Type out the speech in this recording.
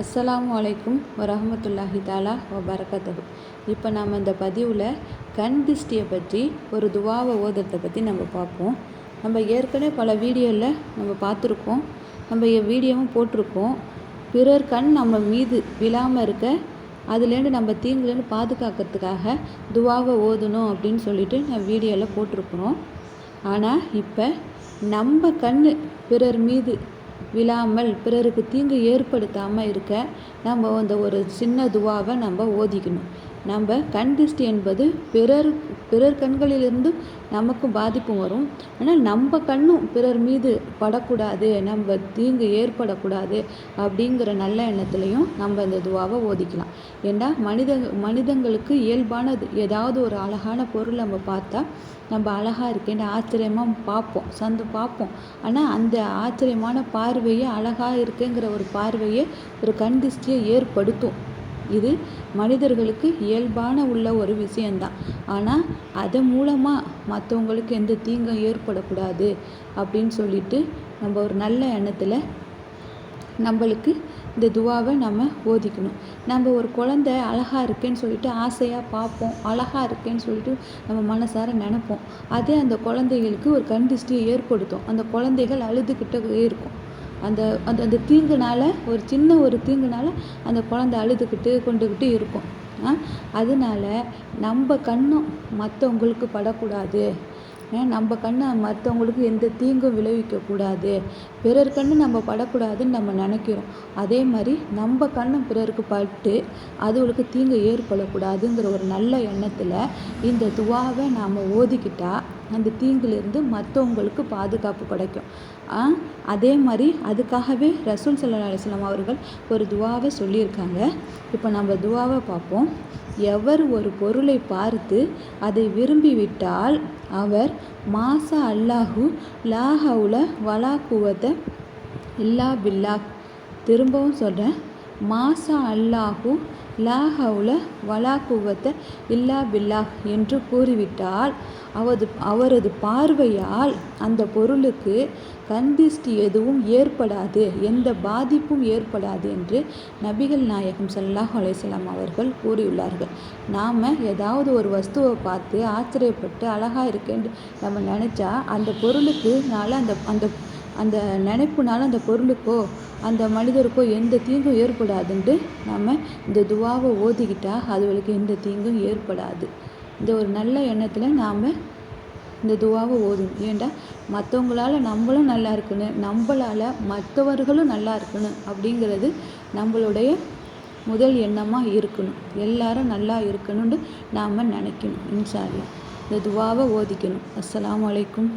அஸ்ஸலாமு அலைக்கும் வரஹமத்துல்லாஹி தாலா வபரகத்தஹு. இப்போ நம்ம இந்த பதிவில் கண் திஷ்டியை பற்றி ஒரு துவாவை ஓதுறதை பற்றி நம்ம பார்ப்போம். நம்ம ஏற்கனவே பல வீடியோவில் நம்ம பார்த்துருக்கோம். நம்ம என் வீடியோவும் போட்டிருக்கோம். பிறர் கண் நம்ம மீது விழாமல் இருக்க அதுலேருந்து நம்ம தீங்குலேருந்து பாதுகாக்கிறதுக்காக துவாவை ஓதணும் அப்படின்னு சொல்லிட்டு நான் வீடியோவில் போட்டிருக்கிறோம். ஆனால் இப்போ நம்ம கண் பிறர் மீது விழாமல் பிறருக்கு தீங்கு ஏற்படுத்தாமல் இருக்க நம்ம அந்த ஒரு சின்ன துவாவை நம்ம ஓதிக்கணும். நம்ம கண் திஷ்டி என்பது பிறர் பிறர் கண்களிலிருந்து நமக்கும் பாதிப்பும் வரும். ஆனால் நம்ம கண்ணும் பிறர் மீது படக்கூடாது நம்ம தீங்கு ஏற்படக்கூடாது அப்படிங்கிற நல்ல எண்ணத்துலையும் நம்ம இந்த துவாவை ஓதிக்கலாம். ஏன்னா மனித மனிதங்களுக்கு இயல்பானது ஏதாவது ஒரு அழகான பொருள் நம்ம பார்த்தா நம்ம அழகாக இருக்கேன்னு ஆச்சரியமாக பார்ப்போம் சந்து பார்ப்போம். ஆனால் அந்த ஆச்சரியமான பார்வையை அழகாக இருக்குங்கிற ஒரு பார்வையை ஒரு கண் திருஷ்டியை ஏற்படுத்தும். இது மனிதர்களுக்கு இயல்பான உள்ள ஒரு விஷயந்தான் ஆனால் அதன் மூலமாக மற்றவங்களுக்கு எந்த தீங்கும் ஏற்படக்கூடாது அப்படின்னு சொல்லிட்டு நம்ம ஒரு நல்ல எண்ணத்தில் நம்மளுக்கு இந்த துவாவை நம்ம ஓதிக்கணும். நம்ம ஒரு குழந்தை அழகாக இருக்கேன்னு சொல்லிட்டு ஆசையாக பார்ப்போம் அழகாக இருக்கேன்னு சொல்லிட்டு நம்ம மனசார நினைப்போம். அதே அந்த குழந்தைகளுக்கு ஒரு கண் ஏற்படுத்தும். அந்த குழந்தைகள் அழுதுகிட்டே இருக்கும். அந்த அந்த அந்த தீங்குனால ஒரு சின்ன ஒரு தீங்குனால அந்த குழந்தை அழுதுகிட்டு கொண்டுக்கிட்டு இருக்கும். அதனால நம்ம கண்ணும் மற்றவங்களுக்கு படக்கூடாது. நம்ம கண்ணை மற்றவங்களுக்கு எந்த தீங்கும் விளைவிக்கக்கூடாது பிறர் கண்ணு நம்ம படக்கூடாதுன்னு நம்ம நினைக்கிறோம். அதே மாதிரி நம்ம கண்ணும் பிறருக்கு பட்டு அதுகளுக்கு தீங்கு ஏற்படக்கூடாதுங்கிற ஒரு நல்ல எண்ணத்தில் இந்த துவாவை நாம் ஓதிக்கிட்டால் அந்த தீங்குலேருந்து மற்றவங்களுக்கு பாதுகாப்பு கிடைக்கும். அதே மாதிரி அதுக்காகவே ரசூல் சல்லா அலிஸ்லாம் அவர்கள் ஒரு துவாவை சொல்லியிருக்காங்க. இப்போ நம்ம துவாவை பார்ப்போம். எவர் ஒரு பொருளை பார்த்து அதை விரும்பிவிட்டால் அவர் மாசா அல்லாஹு லா ஹவுல வலா குவத இல்லா பில்லா திரும்பவும் சொல்கிறேன் மாசா அல்லாஹு லா ஹவுல வலா குவத்த இல்லா பில்லாஹ் என்று கூறிவிட்டால் அவரது அவரது பார்வையால் அந்த பொருளுக்கு கந்திஷ்டி எதுவும் ஏற்படாது எந்த பாதிப்பும் ஏற்படாது என்று நபிகள் நாயகம் சல்லாஹ் அலையம் அவர்கள் கூறியுள்ளார்கள். நாம் ஏதாவது ஒரு வஸ்துவை பார்த்து ஆச்சரியப்பட்டு அழகாக இருக்கேன்னு நம்ம நினச்சா அந்த பொருளுக்குனால அந்த அந்த அந்த நினைப்புனால அந்த பொருளுக்கோ அந்த மனிதருக்கோ எந்த தீங்கும் ஏற்படாதுன்ட்டு நம்ம இந்த துவாவை ஓதிக்கிட்டா அதுகளுக்கு எந்த தீங்கும் ஏற்படாது. இந்த ஒரு நல்ல எண்ணத்தில் நாம் இந்த துவாவை ஓதும் ஏண்டா? மற்றவங்களால் நம்மளும் நல்லா இருக்கணும். நம்மளால் மற்றவர்களும் நல்லா இருக்கணும் அப்படிங்கிறது நம்மளுடைய முதல் எண்ணமாக இருக்கணும். எல்லாரும் நல்லா இருக்கணும்னு நாம் நினைக்கணும். இன்ஷா இந்த துவாவை ஓதிக்கணும். அஸ்ஸலாமு அலைக்கும்.